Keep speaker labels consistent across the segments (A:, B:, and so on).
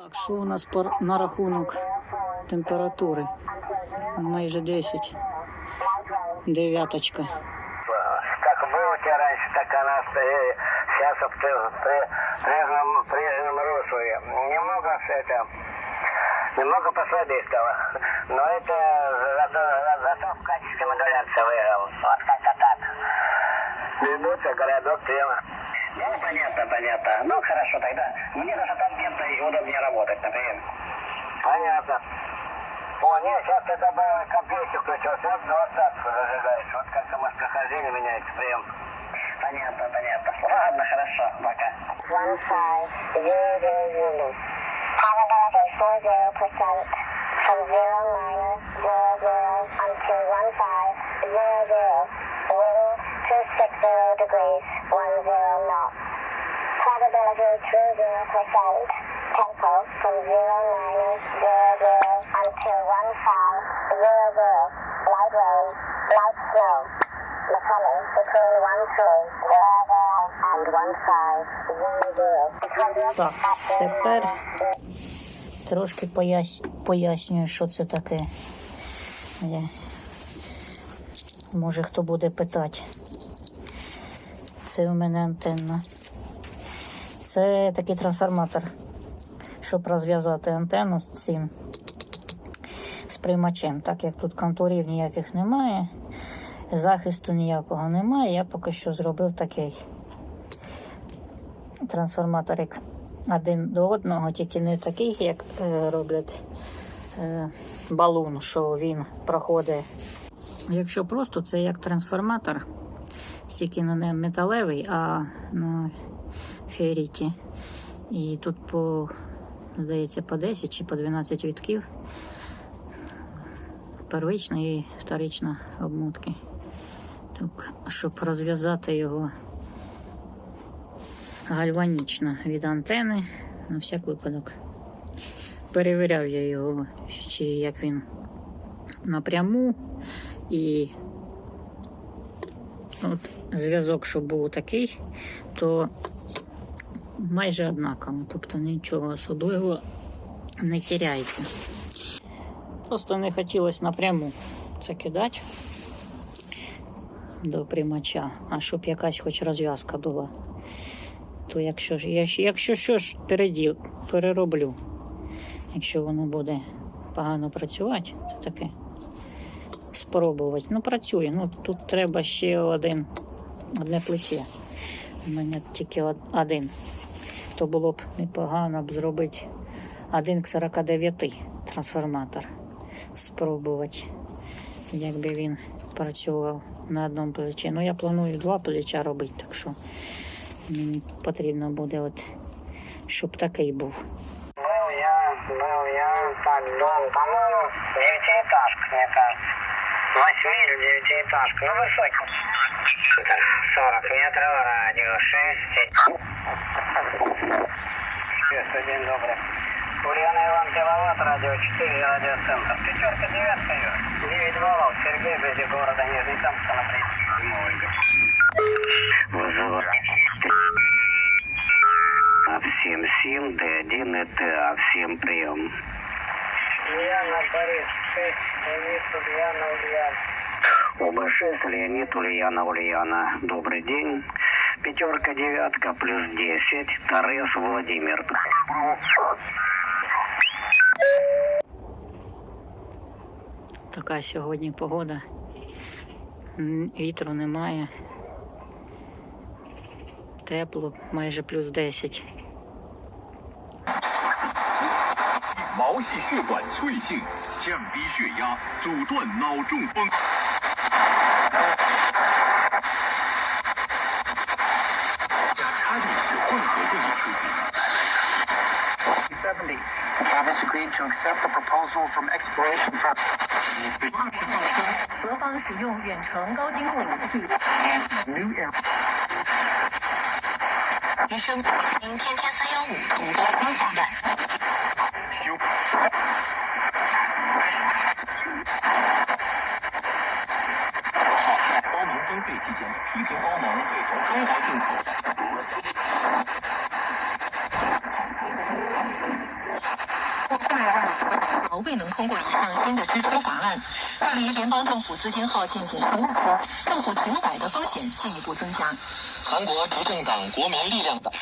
A: Так, що у нас по, на рахунок температури? Майже 10. Дев'яточка.
B: Как был у тебя раньше, так она стоит. Сейчас в при- при- прежнем, прежнем русле. Немного это, немного послабее стало. Но это зато, зато в качестве модуляции выиграл. Вот как-то так. Вернуться, городок тема. Ну, понятно, понятно. Ну, хорошо тогда. Мне даже там где-то удобнее работать, например. Понятно. О, нет, сейчас ты добавил компьютер включил, сейчас двадцатку зажигаешь. Вот как-то маскохождение меняется прием. Понятно, понятно. Ладно, хорошо, пока.
C: one five zero zero zero. Probability four zero percent from zero minus zero zero until one five zero zero. Degrees one zero knot. Probability two zero percent. Tempo from zero minus zero zero until one five zero zero. Light rain, light snow. McCullough between one three zero zero and one five zero zero.
A: Так, тепер трошки пояс... пояснюю, що це таке. Може хто буде питати. Це у мене антенна. Це такий трансформатор, щоб розв'язати антенну з цим з приймачем. Так як тут контурів ніяких немає, захисту ніякого немає, я поки що зробив такий трансформаторик один до одного, тільки не такий, як е, роблять е, балун, що він проходить. Якщо просто це як трансформатор, тільки на не металевий, а на ферриті. І тут по, здається, по 10 чи по 12 вітків. Первична і вторична обмотки. Так, щоб розв'язати його гальванічно від антени на всяк випадок. Перевіряв я його, чи як він напряму, і от зв'язок, щоб був такий, то майже однаково, тобто нічого особливого не тіряється. Просто не хотілося напряму це кидати до приймача, а щоб якась хоч розв'язка була то якщо якщо що ж переді, перероблю, якщо воно буде погано працювати, то таке спробувати. Ну, працює. Ну тут треба ще один одне плече. У мене тільки од- один. То було б непогано б зробити один к 49 трансформатор. Спробувати, якби він працював на одному плечі. Ну, я планую два плеча робити, так що мені потрібно буде, от, щоб такий був.
B: Был я, был я, так, дом, по-моему, девятиэтажка, мне кажется. Восьми или девятиэтажка, ну высокий. 40 метров, радио 6. День добрый. Ульяна Иван Киловатт, радио 4, радиоцентр. Пятерка, девятка, 9 баллов. Сергей, вблизи города Нижний Самсон, на. А всем сим, Д1 и ТА, всем прием. Ульяна, Борис, 6, Леонид, Ульяна, Ульяна. ОБ6, Леонид, Ульяна, Ульяна. Добрый день. Пятерка, девятка, плюс 10. Торрес, Владимир.
A: Така сьогодні погода. Вітру немає. Тепло, майже плюс 10.
D: 毛细血管脆性，降低血压，阻断脑中风。加插进式混合电脑数据。
B: 70. Travis agreed to accept the proposal from Exploration Firm.
E: 俄方使用远程高精度武器。
B: New Air.
F: 人生明天天三幺五懂得光滑版。
D: 欧盟峰会期间，批评欧盟未中国进口。
F: 未能通过一项新的支出法案，距离联邦政府资金号进行十政府停摆的风险进一步增加。
G: 韩国执政党国民力量党。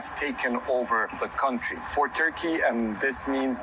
H: have taken over the country. For Turkey and this means